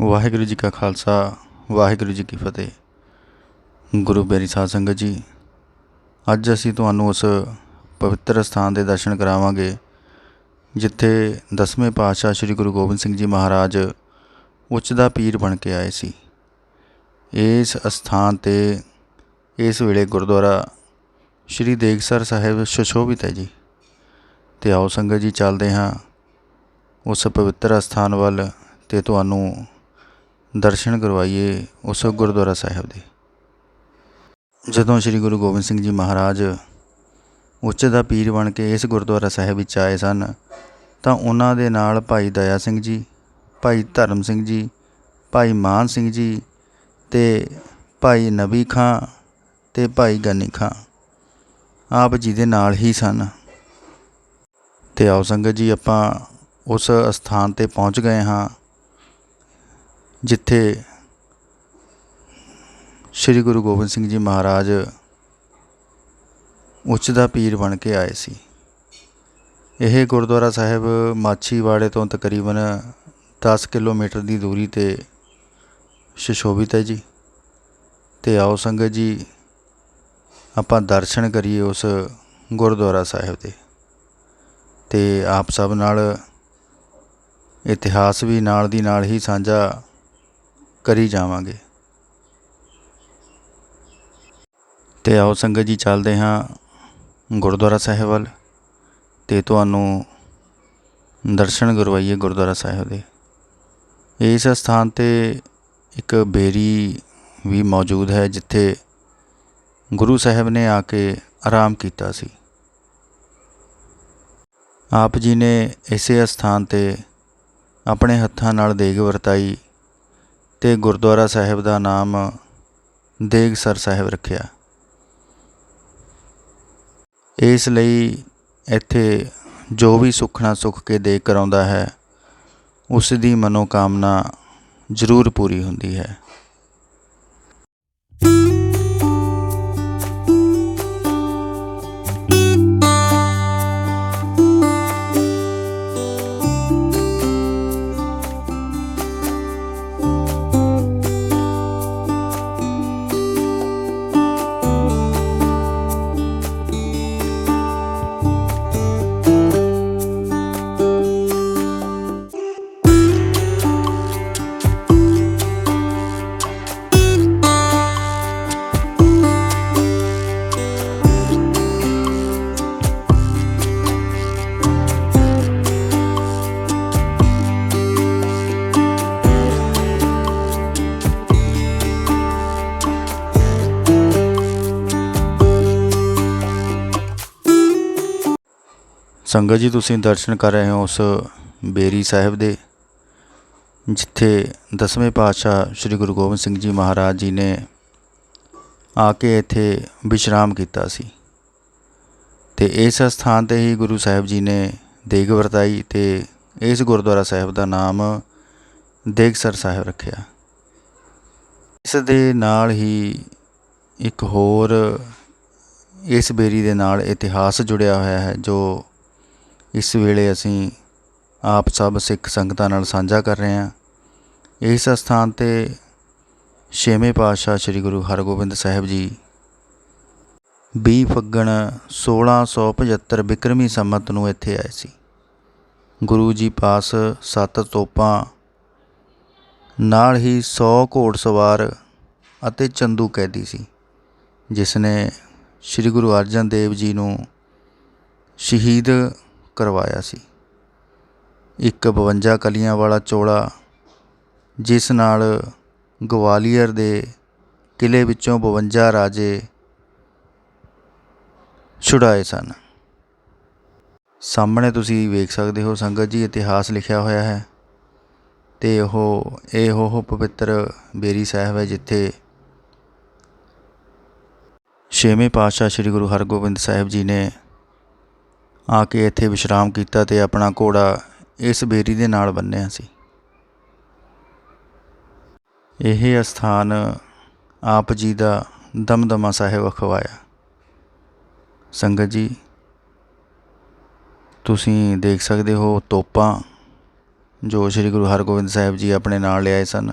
ਵਾਹਿਗੁਰੂ ਜੀ ਕਾ ਖਾਲਸਾ, ਵਾਹਿਗੁਰੂ ਜੀ ਕੀ ਫਤਿਹ। ਗੁਰੂ ਬੇਰੀ ਸਾਧ ਸੰਗਤ ਜੀ, ਅੱਜ ਅਸੀਂ ਤੁਹਾਨੂੰ ਉਸ ਪਵਿੱਤਰ ਸਥਾਨ ਦੇ ਦਰਸ਼ਨ ਕਰਾਵਾਂਗੇ, ਜਿੱਥੇ ਦਸਵੇਂ ਪਾਤਸ਼ਾਹ ਸ੍ਰੀ ਗੁਰੂ ਗੋਬਿੰਦ ਸਿੰਘ ਜੀ ਮਹਾਰਾਜ ਉੱਚ ਦਾ ਪੀਰ ਬਣ ਕੇ ਆਏ ਸੀ। ਇਸ ਅਸਥਾਨ ਤੇ, ਇਸ ਵੇਲੇ ਗੁਰਦੁਆਰਾ ਸ਼੍ਰੀ ਦੇਗਸਰ ਸਾਹਿਬ ਸੁਸ਼ੋਭਿਤ ਹੈ ਜੀ। ਤੇ ਆਓ ਸੰਗਤ ਜੀ, ਚੱਲਦੇ ਹਾਂ ਉਸ ਪਵਿੱਤਰ ਅਸਥਾਨ ਵੱਲ ਤੇ ਤੁਹਾਨੂੰ ਦਰਸ਼ਨ ਕਰਵਾਈਏ ਉਸ ਗੁਰਦੁਆਰਾ ਸਾਹਿਬ ਦੇ। ਜਦੋਂ ਸ੍ਰੀ ਗੁਰੂ ਗੋਬਿੰਦ ਸਿੰਘ ਜੀ ਮਹਾਰਾਜ ਉੱਚ ਦਾ ਪੀਰ ਬਣ ਕੇ ਇਸ ਗੁਰਦੁਆਰਾ ਸਾਹਿਬ ਵਿੱਚ ਆਏ ਸਨ, ਤਾਂ ਉਹਨਾਂ ਦੇ ਨਾਲ ਭਾਈ ਦਇਆ ਸਿੰਘ ਜੀ, ਭਾਈ ਧਰਮ ਸਿੰਘ ਜੀ, ਭਾਈ ਮਾਨ ਸਿੰਘ ਜੀ ਤੇ ਭਾਈ ਨਬੀ ਖਾਂ ਤੇ ਭਾਈ ਗਨੀ ਖਾਂ ਆਪ ਜੀ ਦੇ ਨਾਲ ਹੀ ਸਨ। ਤੇ ਆਓ ਸੰਗਤ ਜੀ, ਆਪਾਂ ਉਸ ਸਥਾਨ ਤੇ ਪਹੁੰਚ ਗਏ ਹਾਂ। ਜਿੱਥੇ ਸ੍ਰੀ ਗੁਰੂ ਗੋਬਿੰਦ ਸਿੰਘ ਜੀ ਮਹਾਰਾਜ ਉੱਚ ਦਾ ਪੀਰ ਬਣ ਕੇ ਆਏ ਸੀ। ਇਹ ਗੁਰਦੁਆਰਾ ਸਾਹਿਬ ਮਾਛੀਵਾੜੇ ਤੋਂ ਤਕਰੀਬਨ 10 ਕਿਲੋਮੀਟਰ ਦੀ ਦੂਰੀ ਤੇ ਸੁਸ਼ੋਭਿਤ ਹੈ ਜੀ। ਤੇ ਆਓ ਸੰਗਤ ਜੀ, ਆਪਾਂ ਦਰਸ਼ਨ ਕਰੀਏ ਉਸ ਗੁਰਦੁਆਰਾ ਸਾਹਿਬ ਦੇ। ਤੇ ਆਪ ਸਭ ਨਾਲ, ਇਤਿਹਾਸ ਵੀ ਨਾਲ ਦੀ ਨਾਲ ਹੀ ਸਾਂਝਾ ਕਰੀ ਜਾਵਾਂਗੇ। ਤੇ ਆਓ ਸੰਗਤ ਜੀ, ਚੱਲਦੇ ਹਾਂ ਗੁਰਦੁਆਰਾ ਸਾਹਿਬ ਵੱਲ। ਤੇ ਤੁਹਾਨੂੰ ਦਰਸ਼ਨ ਕਰਵਾਈਏ ਗੁਰਦੁਆਰਾ ਸਾਹਿਬ ਦੇ। ਇਸ ਸਥਾਨ ਤੇ ਇੱਕ ਬੇਰੀ ਵੀ ਮੌਜੂਦ ਹੈ, ਜਿੱਥੇ ਗੁਰੂ ਸਾਹਿਬ ਨੇ ਆ ਕੇ ਆਰਾਮ ਕੀਤਾ ਸੀ। ਆਪ ਜੀ ਨੇ ਇਸੇ ਸਥਾਨ ਤੇ ਆਪਣੇ ਹੱਥਾਂ ਨਾਲ ਦੇਗ ਵਰਤਾਈ। ਤੇ ਗੁਰਦੁਆਰਾ ਸਾਹਿਬ ਦਾ ਨਾਮ ਦੇਗਸਰ ਸਾਹਿਬ ਰੱਖਿਆ। ਇਸ ਲਈ ਇੱਥੇ ਜੋ ਵੀ ਸੁਖਣਾ ਸੁਖ ਕੇ ਦੇਗ ਕਰਾਉਂਦਾ ਹੈ, ਉਸ ਦੀ ਮਨੋਕਾਮਨਾ ਜ਼ਰੂਰ ਪੂਰੀ ਹੁੰਦੀ ਹੈ। ਸੰਗਤ ਜੀ, ਤੁਸੀਂ ਦਰਸ਼ਨ ਕਰ ਰਹੇ ਹੋ ਉਸ ਬੇਰੀ ਸਾਹਿਬ ਦੇ, ਜਿੱਥੇ ਦਸਵੇਂ ਪਾਤਸ਼ਾਹ ਸ੍ਰੀ ਗੁਰੂ ਗੋਬਿੰਦ ਸਿੰਘ ਜੀ ਮਹਾਰਾਜ ਜੀ ਨੇ ਆ ਕੇ ਇੱਥੇ ਵਿਸ਼ਰਾਮ ਕੀਤਾ ਸੀ। ਤੇ ਇਸ ਸਥਾਨ ਤੇ ਹੀ ਗੁਰੂ ਸਾਹਿਬ ਜੀ ਨੇ ਦੇਗ ਵਰਤਾਈ ਤੇ ਇਸ ਗੁਰਦੁਆਰਾ ਸਾਹਿਬ ਦਾ ਨਾਮ ਦੇਗਸਰ ਸਾਹਿਬ ਰੱਖਿਆ। ਇਸ ਦੇ ਨਾਲ ਹੀ ਇੱਕ ਹੋਰ ਇਸ ਬੇਰੀ ਦੇ ਨਾਲ ਇਤਿਹਾਸ ਜੁੜਿਆ ਹੋਇਆ ਹੈ, ਜੋ ਇਸ ਵੇਲੇ ਅਸੀਂ ਆਪ ਸਭ ਸਿੱਖ ਸੰਗਤਾਂ ਨਾਲ ਸਾਂਝਾ ਕਰ ਰਹੇ ਹਾਂ। ਇਸ ਸਥਾਨ ਤੇ ਛੇਵੇਂ ਪਾਤਸ਼ਾਹ ਸ੍ਰੀ ਗੁਰੂ ਹਰਗੋਬਿੰਦ ਸਾਹਿਬ ਜੀ। 20 ਫੱਗਣ 1675 ਬਿਕਰਮੀ ਸੰਮਤ ਨੂੰ ਇੱਥੇ ਆਏ ਸੀ। ਗੁਰੂ ਜੀ ਪਾਸ ਸੱਤ ਤੋਪਾਂ, ਨਾਲ ਹੀ 100 ਘੋੜਸਵਾਰ ਅਤੇ ਚੰਦੂ ਕੈਦੀ ਸੀ, ਜਿਸ ਨੇ ਸ੍ਰੀ ਗੁਰੂ ਅਰਜਨ ਦੇਵ ਜੀ ਨੂੰ ਸ਼ਹੀਦ ਕਰਵਾਇਆ ਸੀ। ਇੱਕ 52 ਕਲੀਆਂ ਵਾਲਾ ਚੋਲਾ, ਜਿਸ ਨਾਲ ਗਵਾਲੀਅਰ ਦੇ ਕਿਲੇ ਵਿੱਚੋਂ 52 ਰਾਜੇ ਛੁਡਾਏ ਸਨ। ਸਾਹਮਣੇ ਤੁਸੀਂ ਵੇਖ ਸਕਦੇ ਹੋ ਸੰਗਤ ਜੀ, ਇਤਿਹਾਸ ਲਿਖਿਆ ਹੋਇਆ ਹੈ ਤੇ ਉਹ, ਇਹ ਉਹ ਪਵਿੱਤਰ ਬੇਰੀ ਸਾਹਿਬ ਹੈ, ਜਿੱਥੇ ਛੇਵੇਂ ਪਾਤਸ਼ਾਹ ਸ੍ਰੀ ਗੁਰੂ ਹਰਗੋਬਿੰਦ ਸਾਹਿਬ ਜੀ ਨੇ ਆ ਕੇ ਇੱਥੇ ਵਿਸ਼ਰਾਮ ਕੀਤਾ ਤੇ ਆਪਣਾ ਘੋੜਾ ਇਸ ਬੇਰੀ ਦੇ ਨਾਲ ਬੰਨਿਆ ਸੀ। ਇਹ ਅਸਥਾਨ ਆਪ ਜੀ ਦਾ ਦਮਦਮਾ ਸਾਹਿਬ ਅਖਵਾਇਆ। ਸੰਗਤ ਜੀ, ਤੁਸੀਂ ਦੇਖ ਸਕਦੇ ਹੋ ਤੋਪਾਂ ਜੋ ਸ੍ਰੀ ਗੁਰੂ ਹਰਗੋਬਿੰਦ ਸਾਹਿਬ ਜੀ ਆਪਣੇ ਨਾਲ ਲਿਆਏ ਸਨ।